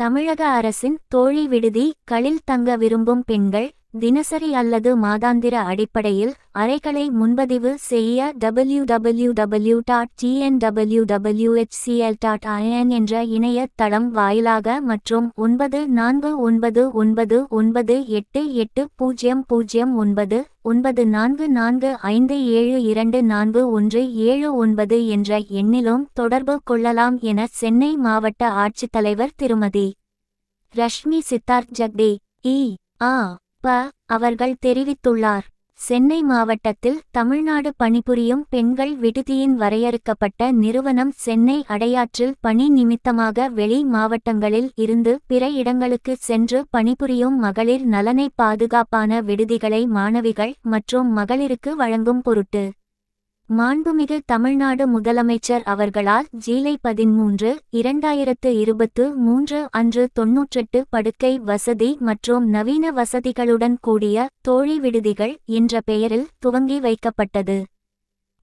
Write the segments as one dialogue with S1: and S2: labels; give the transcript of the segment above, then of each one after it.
S1: தமிழக அரசின் தோழி விடுதி களில் தங்க விரும்பும் பெண்கள் தினசரி அல்லது மாதாந்திர அடிப்படையில் அறைகளை முன்பதிவு செய்ய W W W dot GNWWHCL dot IN என்ற இணைய தளம் வாயிலாக மற்றும் ஒன்பது நான்கு ஒன்பது ஒன்பது ஒன்பது எட்டு எட்டு பூஜ்ஜியம் பூஜ்ஜியம் ஒன்பது ஒன்பது நான்கு நான்கு ஐந்து ஏழு இரண்டு நான்கு ஒன்று ஏழு ஒன்பது என்ற எண்ணிலும் தொடர்பு கொள்ளலாம் என சென்னை மாவட்ட ஆட்சித்தலைவர் திருமதி ரஷ்மி சித்தார்த் ஜக்டே இ ஆ ப அவர்கள் தெரிவித்துள்ளார். சென்னை மாவட்டத்தில் தமிழ்நாடு பணிபுரியும் பெண்கள் விடுதியின் வரையறுக்கப்பட்ட நிறுவனம் சென்னை அடையாற்றில் பணி நிமித்தமாக வெளி மாவட்டங்களில் இருந்து பிற இடங்களுக்கு சென்று பணிபுரியும் மகளிர் நலனை பாதுகாப்பான விடுதிகளை மாணவிகள் மற்றும் மகளிருக்கு வழங்கும் பொருட்டு மாண்புமிகு தமிழ்நாடு முதலமைச்சர் அவர்களால் ஜீலை பதிமூன்று இரண்டாயிரத்து இருபத்து மூன்று அன்று தொன்னூற்றெட்டு படுக்கை வசதி மற்றும் நவீன வசதிகளுடன் கூடிய தோழி விடுதிகள் என்ற பெயரில் துவங்கி வைக்கப்பட்டது.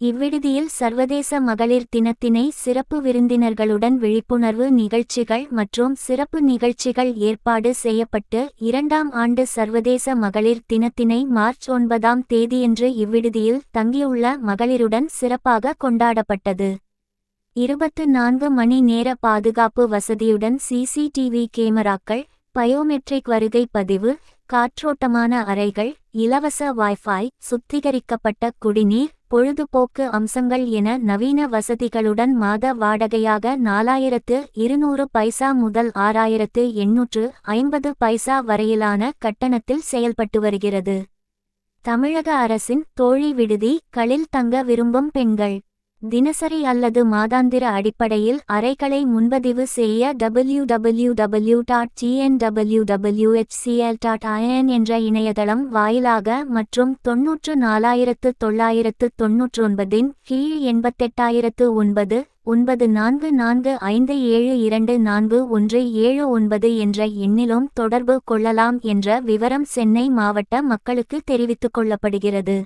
S1: இவ்விடுதியில் சர்வதேச மகளிர் தினத்தினை சிறப்பு விருந்தினர்களுடன் விழிப்புணர்வு நிகழ்ச்சிகள் மற்றும் சிறப்பு நிகழ்ச்சிகள் ஏற்பாடு செய்யப்பட்டு இரண்டாம் ஆண்டு சர்வதேச மகளிர் தினத்தினை மார்ச் ஒன்பதாம் தேதியன்று இவ்விடுதியில் தங்கியுள்ள மகளிருடன் சிறப்பாக கொண்டாடப்பட்டது. இருபத்து நான்கு மணி நேர பாதுகாப்பு வசதியுடன் சிசிடிவி கேமராக்கள் பயோமெட்ரிக் வருகை பதிவு காற்றோட்டமான அறைகள் இலவச வைஃபை சுத்திகரிக்கப்பட்ட குடிநீர் பொழுதுபோக்கு அம்சங்கள் என நவீன வசதிகளுடன் மாத வாடகையாக நாலாயிரத்து இருநூறு பைசா முதல் ஆறாயிரத்து எண்ணூற்று ஐம்பது பைசா வரையிலான கட்டணத்தில் செயல்பட்டு வருகிறது. தமிழக அரசின் தோழி விடுதி களில் தங்க விரும்பும் பெண்கள். தினசரி அல்லது மாதாந்திர அடிப்படையில் அறைகளை முன்பதிவு செய்ய W W W dot GNWWHCL dot IN என்ற இணையதளம் வாயிலாக மற்றும் தொன்னூற்று நாலாயிரத்து தொள்ளாயிரத்து தொன்னூற்றொன்பதின் கீழ் எண்பத்தெட்டாயிரத்து ஒன்பது ஒன்பது நான்கு நான்கு ஐந்து ஏழு இரண்டு நான்கு ஒன்று ஏழு ஒன்பது என்ற எண்ணிலும் தொடர்பு கொள்ளலாம் என்ற விவரம் சென்னை மாவட்ட மக்களுக்கு தெரிவித்துக் கொள்ளப்படுகிறது.